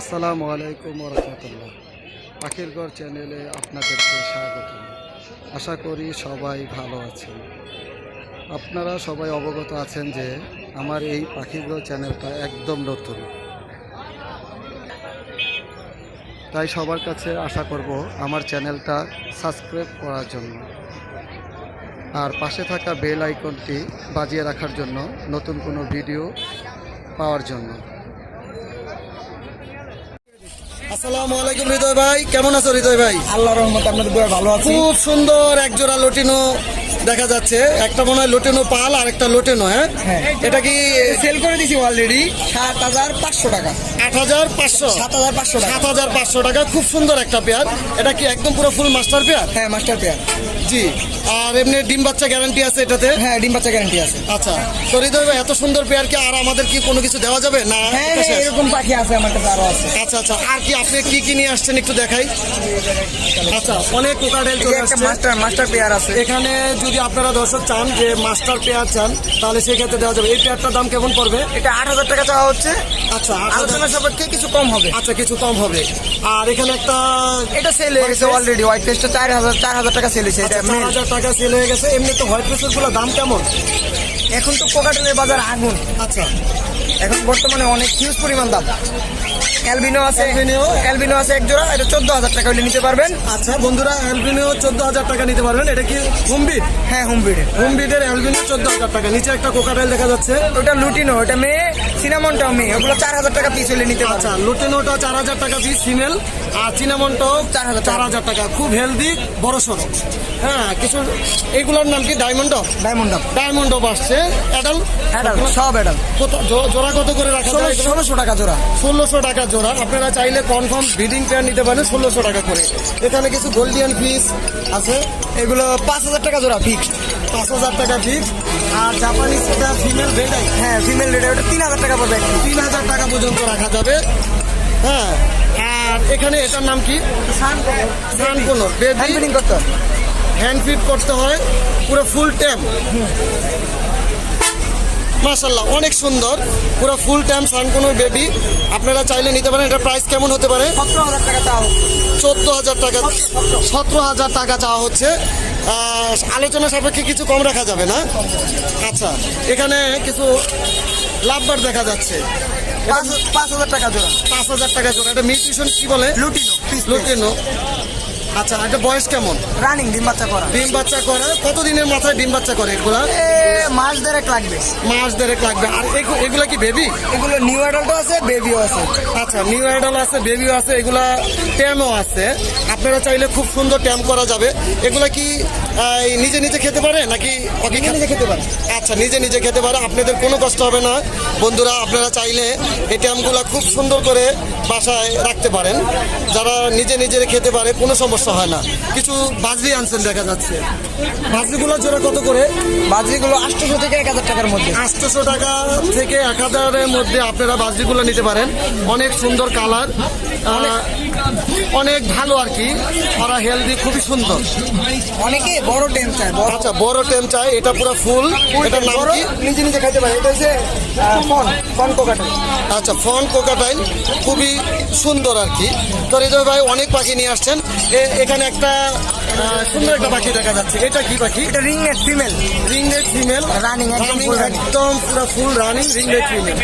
আসসালামু আলাইকুম রহমতুল্লাহ। পাখির ঘর চ্যানেলে আপনাদেরকে স্বাগত। আশা করি সবাই ভালো আছেন। আপনারা সবাই অবগত আছেন যে আমার এই পাখির ঘর চ্যানেলটা একদম নতুন। তাই সবার কাছে আশা করব আমার চ্যানেলটা সাবস্ক্রাইব করার জন্য। আর পাশে থাকা বেল আইকনটি বাজিয়ে রাখার জন্য নতুন কোনো ভিডিও পাওয়ার জন্য। আসসালামু আলাইকুম হৃদয় ভাই। কেমন আছো হৃদয় ভাই? আল্লাহ রহমত আপনাদের ভালো আছি। খুব সুন্দর একজোড়া লটিনো। দেখা যাচ্ছে একটা মনে হয় লোটেনো পাল আর একটা লটিনো হ্যাঁ? হ্যাঁ। এটা কি সেল করে দিছি অলরেডি সাত হাজার পাঁচশো টাকা। আট হাজার পাঁচশো? সাত হাজার পাঁচশো টাকা। সাত হাজার পাঁচশো টাকা খুব সুন্দর একটা পেয়ার এটা কি একদম পুরো ফুল মাস্টার পেয়ার হ্যাঁ মাস্টার পেয়ার জি। আর এমনি ডিম বাচ্চা গ্যারান্টি আছে এটাতে? হ্যাঁ ডিম বাচ্চা গ্যারান্টি আছে। আচ্ছা। তো হৃদয় ভাই এত সুন্দর পেয়ার কি আর আমাদের কি কোনো কিছু দেওয়া যাবে? না হ্যাঁ? এরকম পাখি আছে আমার কাছে আরও আছে। আচ্ছা আচ্ছা। আর কি আপনি কি কি নিয়ে আসছেন একটু দেখাই? আচ্ছা অনেক কোকাডেল মাস্টার মাস্টার পেয়ার আছে। এখানে যদি আপনারা দর্শক চান যে মাস্টার পেয়ার চান তাহলে সেক্ষেত্রে দেওয়া যাবে। এই পেয়ারটার দাম কেমন পড়বে? এটা আট হাজার টাকা চাওয়া হচ্ছে। আচ্ছা আলোচনা সাপেক্ষে কিছু কম হবে। আচ্ছা কিছু কম হবে। আর এখানে একটা এটা সেল হয়ে গেছে অলরেডি হোয়াইট পেস্টটা চার হাজার চার হাজার টাকা সেল হয়েছে এটা চার হাজার টাকা সেল হয়ে গেছে। এমনি তো হোয়াইট পেসেরগুলো দাম কেমন? এখন তো কোকাটেলের বাজার আগুন। আচ্ছা। এখন বর্তমানে অনেক হিউজ পরিমাণ দাম। অ্যালবিনো আছে। অ্যালবিনো? অ্যালবিনো আছে এক জোড়া এটা চোদ্দ হাজার টাকা হলে নিতে পারবেন। আচ্ছা বন্ধুরা অ্যালবিনিও চোদ্দ হাজার টাকা নিতে পারবেন। এটা কি হুমবিট হ্যাঁ হোম ব্রিডের হুমবিটের অ্যালবিনিও চোদ্দ হাজার টাকা। নিচে একটা কোকাটাইল দেখা যাচ্ছে। ওটা লুটিনো ওটা মেয়ে সিনামনটাও মেয়ে। ওগুলো চার হাজার টাকা পিস হলে নিতে আচ্ছা লুটেনোটা চার হাজার টাকা পিস ফিমেল আর চিনামনটাও 4,000 চার হাজার টাকা। খুব হেলদি বড় সড়ো। হ্যাঁ কিছু এগুলোর নাম কি? ডায়মন্ড ডায়মন্ড ডায়মন্ড আসছে। অ্যাডাল অ্যাডাল সব অ্যাডাল কত জোড়া কত করে রাখা ষোলোশো টাকা জোড়া। ষোলোশো টাকা জোড়া আপনারা চাইলে কনফার্ম ব্রিডিং পেয়ার নিতে পারেন ষোলোশো টাকা করে। এখানে কিছু গোল্ডিয়ান ফিস আছে। এগুলো পাঁচ হাজার টাকা জোড়া ফিক্সড পাঁচ হাজার টাকা ফিক্স আর জাপানিজ এটা ফিমেল বেডাই হ্যাঁ ফিমেল রেটে ওটা তিন হাজার টাকা পড়বে তিন হাজার টাকা পর্যন্ত রাখা যাবে। হ্যাঁ আর এখানে এটার নাম কি? সান কোনো করতে। হ্যান্ড ফিট করতে হয়। পুরো ফুল ট্যাম মাশাল্লাহ অনেক সুন্দর। পুরো ফুল টাইম সানকোনোর বেবি আপনারা চাইলে নিতে পারেন এটা প্রাইস কেমন হতে পারে? চোদ্দ হাজার টাকা। সতেরো হাজার টাকা চাওয়া হচ্ছে। আলোচনা সাপেক্ষে কিছু কম রাখা যাবে না। আচ্ছা এখানে কিছু লাভবার দেখা যাচ্ছে। পাঁচ পাঁচ হাজার টাকা জোড়া। পাঁচ হাজার টাকা জোড়া। এটা মিউটিশন কি বলে? Lutino lutino. আচ্ছা এটা বয়স কেমন? রানিং ডিম বাচ্চা করা। ডিম বাচ্চা করা কতদিনের মাথায় ডিম বাচ্চা করে এগুলা? এ মাস দেড়েক লাগবে। মাস দেড়েক লাগবে। আর এগু- এগুলা কি বেবি এগুলো নিউ অ্যাডাল্ট আছে বেবিও আছে। আচ্ছা নিউ অ্যাডাল্ট আছে বেবিও আছে এগুলা ট্যামও আছে। আপনারা চাইলে খুব সুন্দর ট্যাম করা যাবে। এগুলা কি নিজে নিজে খেতে পারে নাকি ওকে নিজে খেতে পারে। আচ্ছা নিজে নিজে খেতে পারে। আপনাদের কোনো কষ্ট হবে না। বন্ধুরা আপনারা চাইলে এই ট্যামগুলো খুব সুন্দর করে বাসায় রাখতে পারেন। যারা নিজে নিজে খেতে পারে কোনো সমস্যা হয় না। কিছু বাজরি আনছেন দেখা যাচ্ছে। বাজরিগুলো জোড়া কত করে? বাজরিগুলো আটশোশো থেকে এক হাজার টাকার মধ্যে। আটশোশো টাকা থেকে এক হাজারের মধ্যে আপনারা বাজরিগুলো নিতে পারেন। অনেক সুন্দর কালার। অনেক ভালো আর কি। ওরা হেলদি খুবই সুন্দর। অনেকে বড় টেম চায় আচ্ছা বড় টেম চায় এটা পুরো ফুল এটা নাম কি? নিজে নিজে খেতে পারে এটা হচ্ছে ফন ফন কোকাটাইল। আচ্ছা ফন কোকাটাইল খুবই সুন্দর আর কি। তো হৃদয় ভাই অনেক পাখি নিয়ে আসছেন। এখানে একটা সুন্দর একটা পাখি দেখা যাচ্ছে। এটা কি পাখি? এটা রিং নেট ফিমেল রিংনেট ফিমেল Running, একদম পুরো ফুল রানিং রিংনেট ফিমেল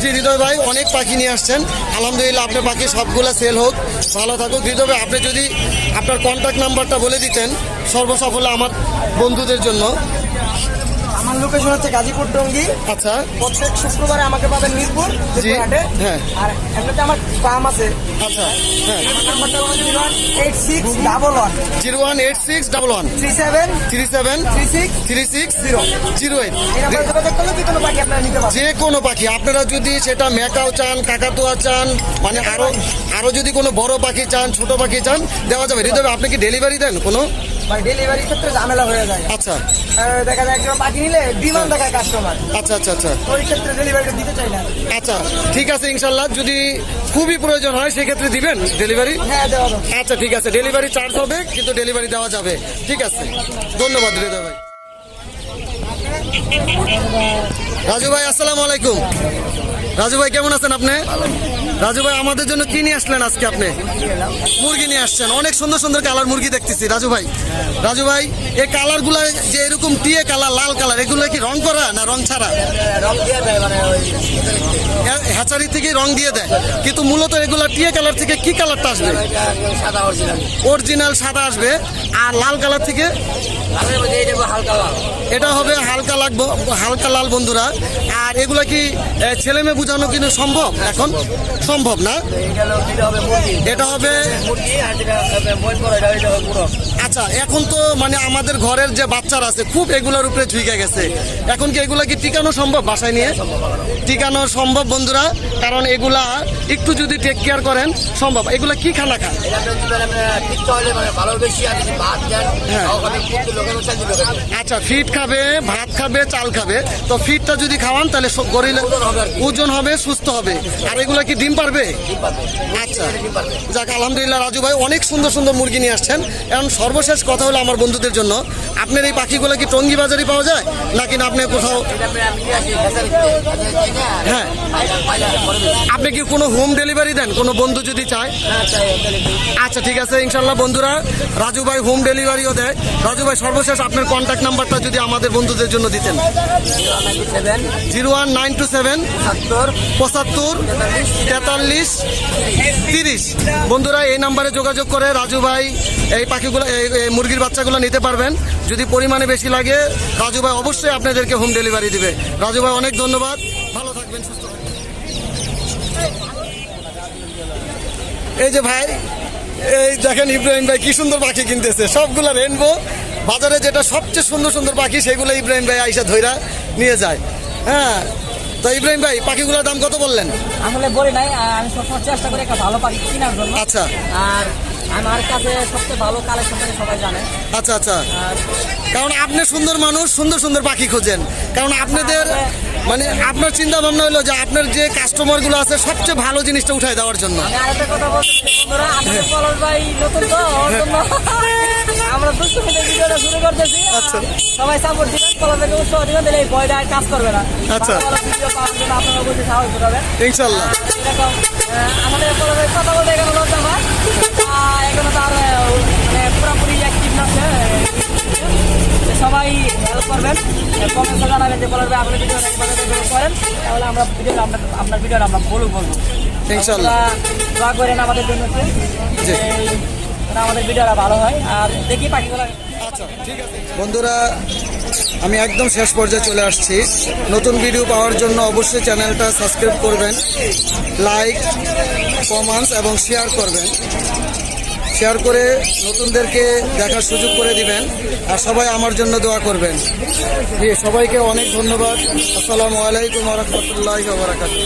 জি হৃদয় ভাই অনেক পাখি নিয়ে আসছেন। আলহামদুলিল্লাহ আপনার পাখি সবগুলো সেল হোক ভালো থাকুক। হৃদয় ভাই আপনি যদি আপনার কন্ট্যাক্ট নাম্বারটা বলে দিতেন সর্বসাফল্য আমার বন্ধুদের জন্য। আমার লোকেশন হচ্ছে গাজীপুর টঙ্গি। আচ্ছা। প্রত্যেক শুক্রবারে আমাকে পাবেন মিরপুর হ্যাঁ। আর এমনিতে আমার ফার্ম আছে। আচ্ছা হ্যাঁ নাম্বারটা eight six double one zero one eight six double one three seven three seven three six three six zero zero eight যে কোনো পাখি আপনারা যদি সেটা মেকাও চান কাকাতুয়া চান মানে আরও আরও যদি কোনো বড় পাখি চান ছোট পাখি চান দেওয়া যাবে হৃদয় আপনি কি ডেলিভারি দেন কোনো ডেলিভারির ক্ষেত্রে ঝামেলা হয়ে যায় আচ্ছা দেখা যায় একজন পাখি নিলে বিমান দেখায় কাস্টমার আচ্ছা আচ্ছা আচ্ছা ওই ক্ষেত্রে ডেলিভারিটা দিতে চাই না আচ্ছা ঠিক আছে ইনশাল্লাহ যদি খুবই প্রয়োজন হয় সেক্ষেত্রে দিবেন? ডেলিভারি হ্যাঁ আচ্ছা ঠিক আছে। ডেলিভারি চার্জ হবে কিন্তু ডেলিভারি দেওয়া যাবে। ঠিক আছে। ধন্যবাদ হৃদয় ভাই। রাজু ভাই আসসালামু আলাইকুম। রাজু ভাই কেমন আছেন আপনি? রাজু ভাই, আমাদের জন্য কি নিয়ে আসলেন আজকে আপনি? মুরগি নিয়ে আসছেন। অনেক সুন্দর সুন্দর কালার মুরগি দেখতেছি, রাজু ভাই। রাজু ভাই, এই কালারগুলা যে এরকম টিয়ে কালার, লাল কালার, এগুলো কি রং করা না রং ছাড়া? হ্যাঁ- হ্যাচারি থেকে রং দিয়ে দেয়। কিন্তু মূলত এগুলা টিয়ে কালার থেকে কি কালারটা আসবে? অরিজিনাল সাদা আসবে। আর লাল কালার থেকে? এটা হবে হালকা লাগবো হালকা লাল বন্ধুরা। আর এগুলা কি ছেলে মেয়ে বোঝানো কিন্তু সম্ভব এখন? সম্ভব না। এটা হবে আচ্ছা এখন তো মানে আমাদের ঘরের যে বাচ্চারা আছে, খুব এগুলোর উপরে ঝুঁকে গেছে। এখন কি এগুলা কি টিকানো সম্ভব বাসায় নিয়ে? টিকানো সম্ভব বন্ধুরা, কারণ এগুলা একটু যদি টেক কেয়ার করেন, সম্ভব। এগুলা কি খানা খায়? হ্যাঁ। আচ্ছা ফিট খাবে, ভাত খাবে, চাল খাবে। তো ফিটটা যদি খাওয়ান, তাহলে গরিলে ওজন হবে, সুস্থ হবে। আর এগুলা কি ডিম পারবে? আচ্ছা। যাক আলহামদুলিল্লাহ রাজু ভাই অনেক সুন্দর সুন্দর মুরগি নিয়ে আসছেন। এখন সর্বশেষ কথা হলো আমার বন্ধুদের জন্য আপনার এই পাখিগুলো কি টঙ্গি বাজারে পাওয়া যায়? নাকি না আপনি কোথাও হ্যাঁ। আপনি কি কোনো হোম ডেলিভারি দেন? কোনো বন্ধু যদি চায়? আচ্ছা ঠিক আছে ইনশাল্লাহ বন্ধুরা রাজু ভাই হোম ডেলিভারিও দেয়। রাজু ভাই সর্বশেষ আপনার কন্ট্যাক্ট নাম্বারটা যদি আমাদের বন্ধুদের জন্য দিতেন। Zero one nine two seven. পঁচাত্তর। তেতাল্লিশ তিরিশ। বন্ধুরা, এই নাম্বারে যোগাযোগ করে রাজু ভাই, এই পাখিগুলো, এই মুরগির বাচ্চাগুলো নিতে পারবেন। যদি পরিমাণে বেশি লাগে, রাজু ভাই অবশ্যই আপনাদেরকে হোম ডেলিভারি দিবে। রাজু ভাই, অনেক ধন্যবাদ। ভালো থাকবেন এই যে ভাই, এই দেখেন ইব্রাহিম ভাই কি সুন্দর পাখি কিনতেছে। সবগুলো রেনবো বাজারে যেটা সবচেয়ে সুন্দর সুন্দর পাখি, সেগুলো ইব্রাহিম ভাই আইসা ধইরা নিয়ে যায়। হ্যাঁ তো ইব্রাহিম ভাই পাখিগুলোর দাম কত বললেন? আসলে বলি নাই আমি সবসময় চেষ্টা করি একটা ভালো পাখি কেনার জন্য। আচ্ছা। আর আমার কাছে সবচেয়ে ভালো কালেকশন করে সবাই জানে। আচ্ছা আচ্ছা। কারণ আপনি সুন্দর মানুষ সুন্দর সুন্দর পাখি খোঁজেন। কারণ আপনাদের মানে আপনার চিন্তা ভাবনা হলো যে আপনার যে কাস্টমারগুলো আছে সবচেয়ে ভালো জিনিসটা উঠাই দেওয়ার জন্য। আমি আরেকটা কথা বলতে চাই, বন্ধুরা আমাদের পলাশ ভাই নতুন তো জন্য। আমরা দুশো মিনিটের ভিডিওটা শুরু করতেছি আচ্ছা। সবাই সাপোর্ট দিবেন পলাশকে উৎসাহ দিবেন দিলে এই বয়টা আর কাজ করবে না আচ্ছা। ভিডিও পাওয়ার জন্য আপনারা অবশ্যই সাহস করবেন ইনশাল্লাহ এরকম আমাদের পলাশের কথা বলতে এখানে লজ্জা হয় এখানে তো আর মানে পুরোপুরি অ্যাক্টিভ না সে। সবাই হেল্প করবেন কমেন্টে জানাবেন যে বলবে আপনি ভিডিও করেন তাহলে আমরা ভিডিও আপনার আপনার ভিডিওটা আমরা বলব বলব ইনশাল্লাহ। আপনারা দোয়া করেন আমাদের জন্য জি। আমাদের ভিডিওটা ভালো হয়। আর দেখি পাখিগুলো আচ্ছা বন্ধুরা, আমি একদম শেষ পর্যায়ে চলে আসছি। নতুন ভিডিও পাওয়ার জন্য অবশ্যই চ্যানেলটা সাবস্ক্রাইব করবেন লাইক কমেন্টস এবং শেয়ার করবেন। শেয়ার করে নতুনদেরকে দেখার সুযোগ করে দিবেন আর সবাই আমার জন্য দোয়া করবেন। সবাইকে অনেক ধন্যবাদ। আসসালামু আলাইকুম রহমতুল্লাহ বারাকাতুহ।